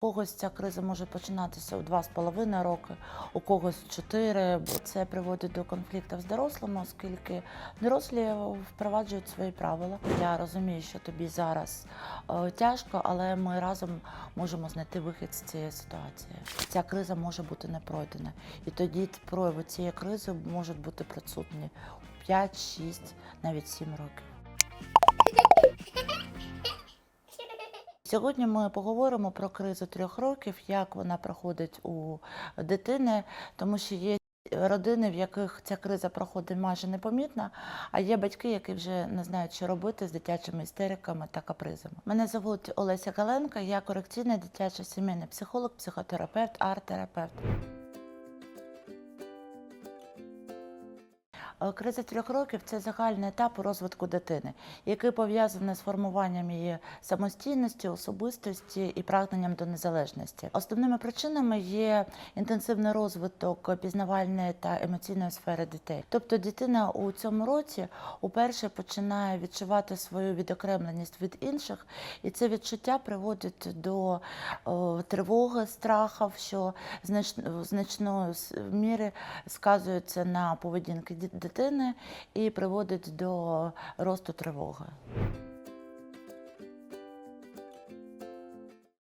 У когось ця криза може починатися у 2,5 роки, у когось 4, бо це приводить до конфліктів з дорослими, оскільки дорослі впроваджують свої правила. Я розумію, що тобі зараз е, тяжко, але ми разом можемо знайти вихід з цієї ситуації. Ця криза може бути не пройдена. І тоді прояви цієї кризи можуть бути присутні 5, 6, навіть 7 років. Сьогодні ми поговоримо про кризу трьох років, як вона проходить у дитини, тому що є родини, в яких ця криза проходить майже непомітно, а є батьки, які вже не знають, що робити з дитячими істериками та капризами. Мене звуть Олеся Галенка, я корекційна дитяча сімейна психолог, психотерапевт, арт-терапевт. Криза трьох років це загальний етап розвитку дитини, який пов'язаний з формуванням її самостійності, особистості і прагненням до незалежності. Основними причинами є інтенсивний розвиток пізнавальної та емоційної сфери дітей. Тобто дитина у цьому році уперше починає відчувати свою відокремленість від інших, і це відчуття приводить до е, тривоги, страхів, що значної міри сказується на поведінки ді- дитини і приводить до росту тривоги.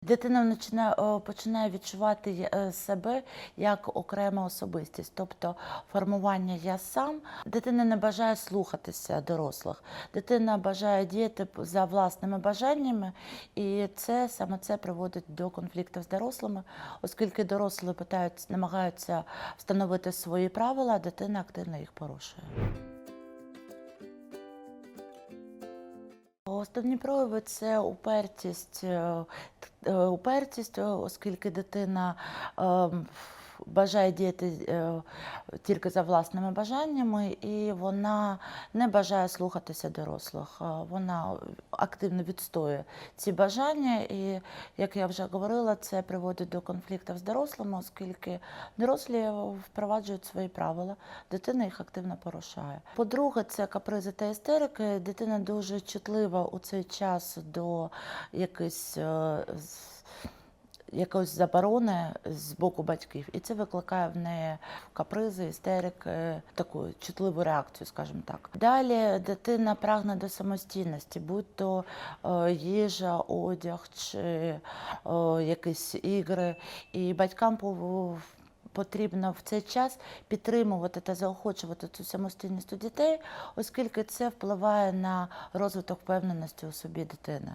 Дитина о, починає відчувати е, себе як окрема особистість, тобто формування я сам. Дитина не бажає слухатися дорослих, дитина бажає діяти за власними бажаннями, і це саме це приводить до конфліктів з дорослими, оскільки дорослі намагаються встановити свої правила, а дитина активно їх порушує. Основні це упертість, е, е, упертість, е, оскільки дитина ем, бажає діяти е, тільки за власними бажаннями, і вона не бажає слухатися дорослих. Е, Вона активно відстоює ці бажання, і як я вже говорила, це приводить до конфліктів з дорослими, оскільки дорослі впроваджують свої правила, дитина їх активно порушає. По-друге, це капризи та істерики. Дитина дуже чутлива у цей час до якихось. Якоїсь заборони з боку батьків, і це викликає в неї капризи, істерики, таку чутливу реакцію, скажімо так. Далі дитина прагне до самостійності, будь то е, їжа, одяг чи е, якісь ігри. І батькам потрібно в цей час підтримувати та заохочувати цю самостійність у дітей, оскільки це впливає на розвиток впевненості у собі дитини.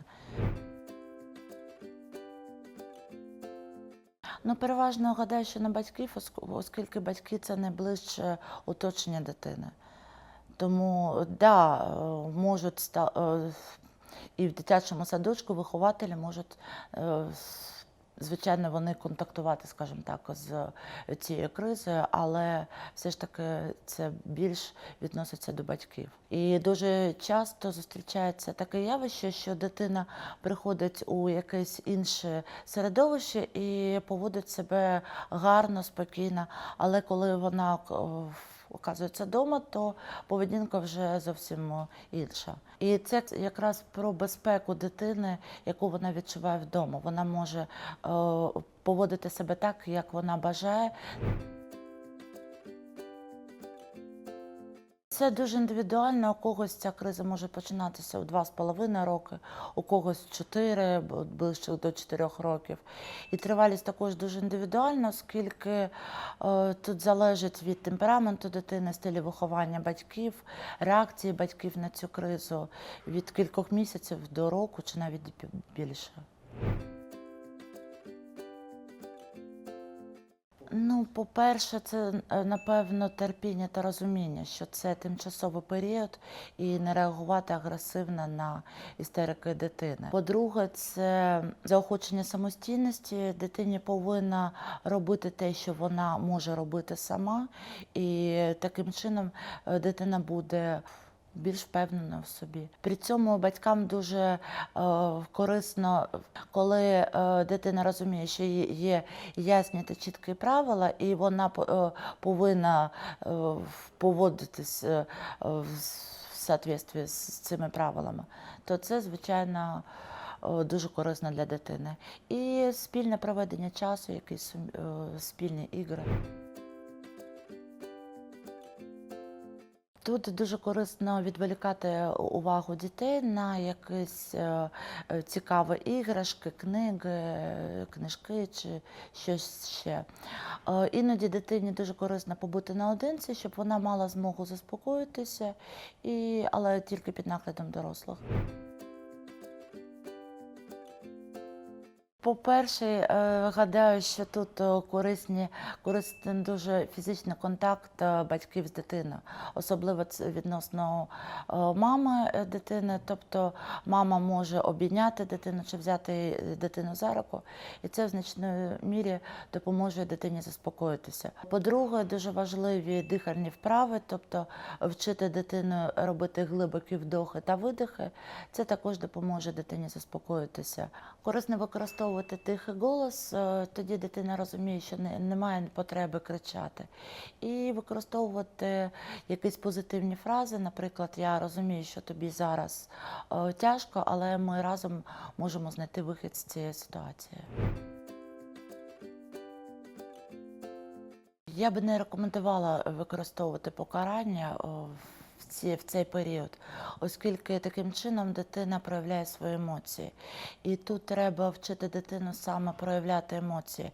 Ну, переважно гадаю, що на батьків, оск- оскільки батьки це найближче оточення дитини. Тому да, можуть е, і в дитячому садочку вихователі можуть, е, звичайно, вони контактувати, скажімо так, з цією кризою, але все ж таки це більш відноситься до батьків. І дуже часто зустрічається таке явище, що дитина приходить у якесь інше середовище і поводить себе гарно, спокійно, але коли вона е, оказується вдома, то поведінка вже зовсім інша. І це якраз про безпеку дитини, яку вона відчуває вдома. Вона може е, поводити себе так, як вона бажає. Це дуже індивідуально. У когось ця криза може починатися у 2,5 роки, у когось 4, бо ближче до 4 років. І тривалість також дуже індивідуальна, оскільки е, тут залежить від темпераменту дитини, стилю виховання батьків, реакції батьків на цю кризу від кількох місяців до року чи навіть бі- більше. Ну, по-перше, це е, напевно терпіння та розуміння, що це тимчасовий період, і не реагувати агресивно на істерики дитини. По-друге, це заохочення самостійності. Дитині повинна робити те, що вона може робити сама, і таким чином е, дитина буде. Більш впевнена в собі. При цьому батькам дуже е, корисно, коли е, дитина розуміє, що є- ясні та чіткі правила, і вона е, повинна е, поводитись е, в соответствии з цими правилами, то це, звичайно, е, дуже корисно для дитини. І спільне проведення часу, якісь е, спільні ігри. Тут дуже корисно відволікати увагу дітей на якісь е, е, цікаві іграшки, книги, книжки чи щось ще. Е, Іноді дитині дуже корисно побути наодинці, щоб вона мала змогу заспокоїтися, і, але тільки під наглядом дорослих. По-перше, е, гадаю, що тут е, корисні, корисний дуже фізичний контакт е, батьків з дитиною, особливо це відносно мами дитини. Тобто мама може обійняти дитину чи взяти дитину за руку, і це в значної мірі допоможе дитині заспокоїтися. По-друге, дуже важливі дихальні вправи, тобто вчити дитину робити глибокі вдохи та видихи. Це також допоможе дитині заспокоїтися. Корисно використовувати тихий голос, е, тоді дитина розуміє, що немає потреби кричати. І використовувати якісь позитивні фрази. Наприклад, я розумію, що тобі зараз е, тяжко, але ми разом можемо знайти вихід з цієї ситуації. Я би не рекомендувала використовувати покарання в, ці, в цей період, оскільки таким чином дитина проявляє свої емоції. І тут треба вчити дитину саме проявляти емоції,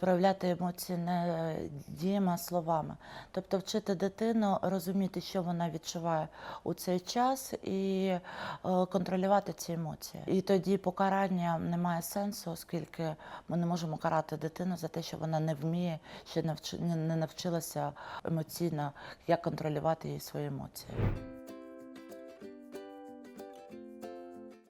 проявляти емоції не діями, а словами. Тобто вчити дитину розуміти, що вона відчуває у цей час, і е, контролювати ці емоції. І тоді покарання не має сенсу, оскільки ми не можемо карати дитину за те, що вона не вміє, ще не навчилася емоційно, як контролювати її свої емоції. mocy.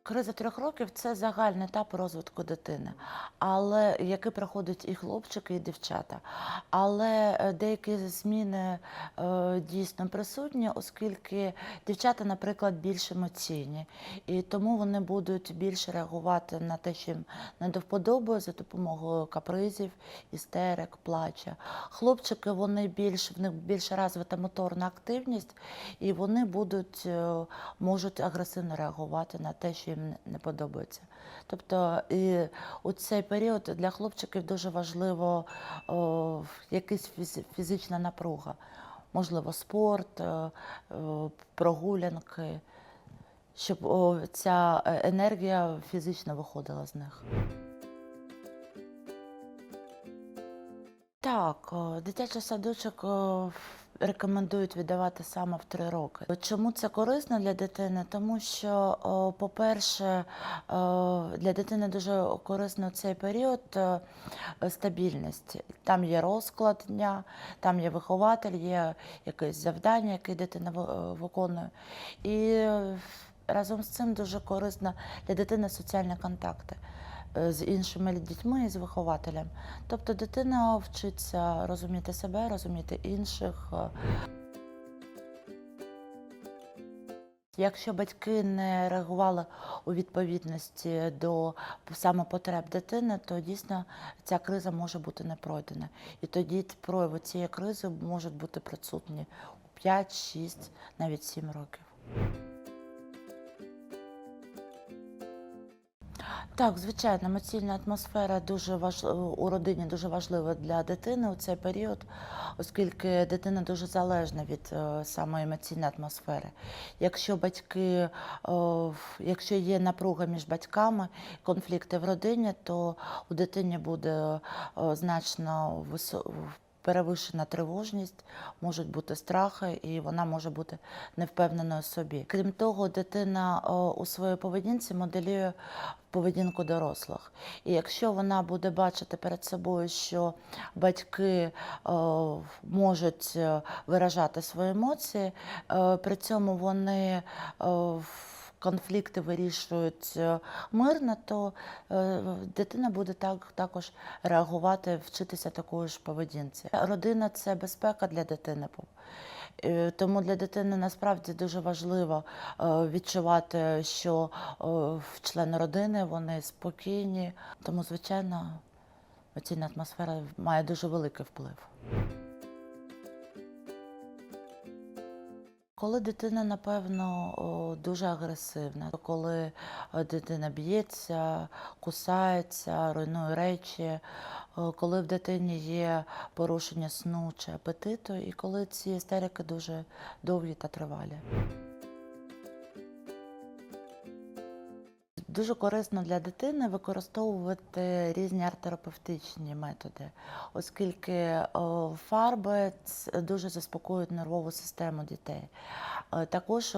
Криза трьох років це загальний етап розвитку дитини, але який проходять і хлопчики, і дівчата. Але е, деякі зміни е, дійсно присутні, оскільки дівчата, наприклад, більш емоційні, і тому вони будуть більше реагувати на те, що їм не до вподоби за допомогою капризів, істерик, плача. Хлопчики вони більш в них більш розвита моторна активність, і вони будуть е, можуть агресивно реагувати на те, що їм не- подобається. Тобто і у цей період для хлопчиків дуже важливо о, якась фізична напруга, можливо, спорт, е, е, прогулянки, щоб о, ця е, енергія фізично виходила з них. Так, дитячий садочок рекомендують віддавати саме в три роки. Чому це корисно для дитини? Тому що, по-перше, для дитини дуже корисно цей період е, стабільність. Там є розклад дня, там є вихователь, є якесь завдання, яке дитина ви- е, виконує. І е, разом з цим дуже корисно для дитини соціальні контакти е, з іншими дітьми і з вихователем. Тобто дитина вчиться розуміти себе, розуміти інших. е. Якщо батьки не реагували у відповідності до саме потреб дитини, то дійсно ця криза може бути не пройдена. І тоді прояви цієї кризи можуть бути присутні у 5, 6, навіть 7 років. Так, звичайно, емоційна атмосфера дуже важ... у родині дуже важлива для дитини у цей період, оскільки дитина дуже залежна від е, самої емоційної атмосфери. Якщо батьки, е, якщо є напруга між батьками, конфлікти в родині, то у дитині буде е, значно висо... перевищена тривожність, можуть бути страхи, і вона може бути невпевненою собі. Крім того, дитина е, у своїй поведінці моделює поведінку дорослих. І якщо вона буде бачити перед собою, що батьки е, можуть е, виражати свої емоції, при цьому вони в- конфлікти вирішують е, мирно, то е, дитина буде так також реагувати, вчитися такої ж поведінці. Родина це безпека для дитини. Е, Тому для дитини насправді дуже важливо відчувати, що в члени родини вони спокійні. Тому, звичайно, емоційна атмосфера має дуже великий вплив. Коли дитина, напевно, дуже агресивна, коли е, дитина б'ється, кусається, руйнує речі, е, коли в дитині є порушення сну чи апетиту, і коли ці істерики дуже довгі та тривалі. Дуже корисно для дитини використовувати різні арт-терапевтичні методи, оскільки фарби дуже заспокоюють нервову систему дітей. Е, Також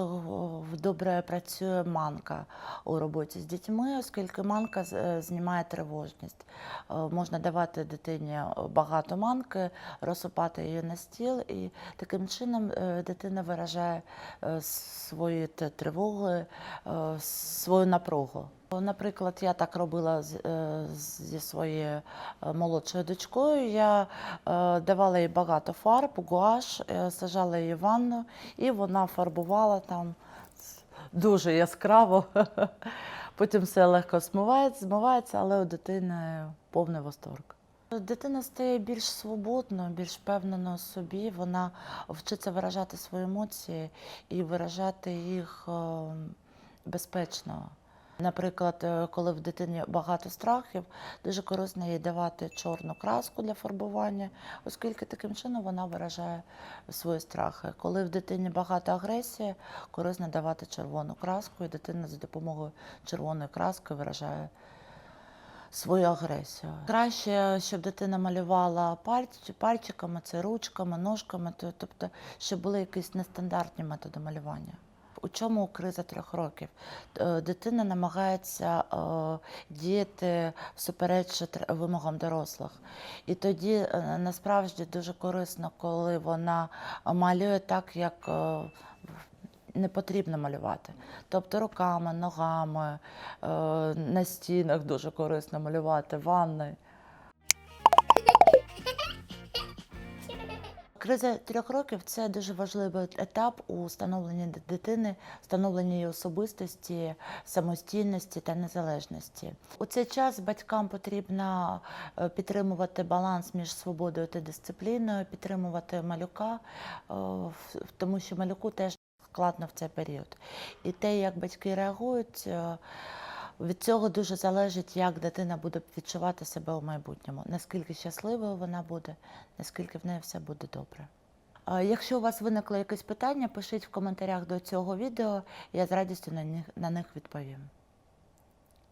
добре працює манка у роботі з дітьми, оскільки манка е, знімає тривожність. Е, Можна давати дитині багато манки, розсипати її на стіл, і таким чином е, дитина виражає е, свої тривоги, е, свою напругу. Наприклад, я так робила е, зі своєю е, молодшою дочкою. Я е, давала їй багато фарб, гуаш, сажала її в ванну, і вона фарбувала там дуже яскраво. Потім все легко смивається, змивається, але у дитини повний восторг. Дитина стає більш свободною, більш впевненою собі. Вона вчиться виражати свої емоції і виражати їх безпечно. Наприклад, е, коли в дитині багато страхів, дуже корисно їй давати чорну краску для фарбування, оскільки таким чином вона виражає свої страхи. Коли в дитині багато агресії, корисно давати червону краску, і дитина за допомогою червоної краски виражає свою агресію. Краще, щоб дитина малювала пальчиками, це ручками, ножками, то- тобто, щоб були якісь нестандартні методи малювання. У чому криза трьох років? Е, Дитина намагається е, діяти всупереч вимогам дорослих. І тоді е, насправді дуже корисно, коли вона малює так, як не потрібно малювати. Тобто руками, ногами, на стінах дуже корисно малювати, ванни. Криза трьох років це дуже важливий етап у становленні дитини, становленні її особистості, самостійності та незалежності. У цей час батькам потрібно е, підтримувати баланс між свободою та дисципліною, підтримувати малюка, е, тому що малюку теж складно в цей період. І те, як батьки реагують. Від цього дуже залежить, як дитина буде відчувати себе у майбутньому, наскільки щасливою вона буде, наскільки в неї все буде добре. Якщо у вас виникло якесь питання, пишіть в коментарях до цього відео, я з радістю на них, на них відповім.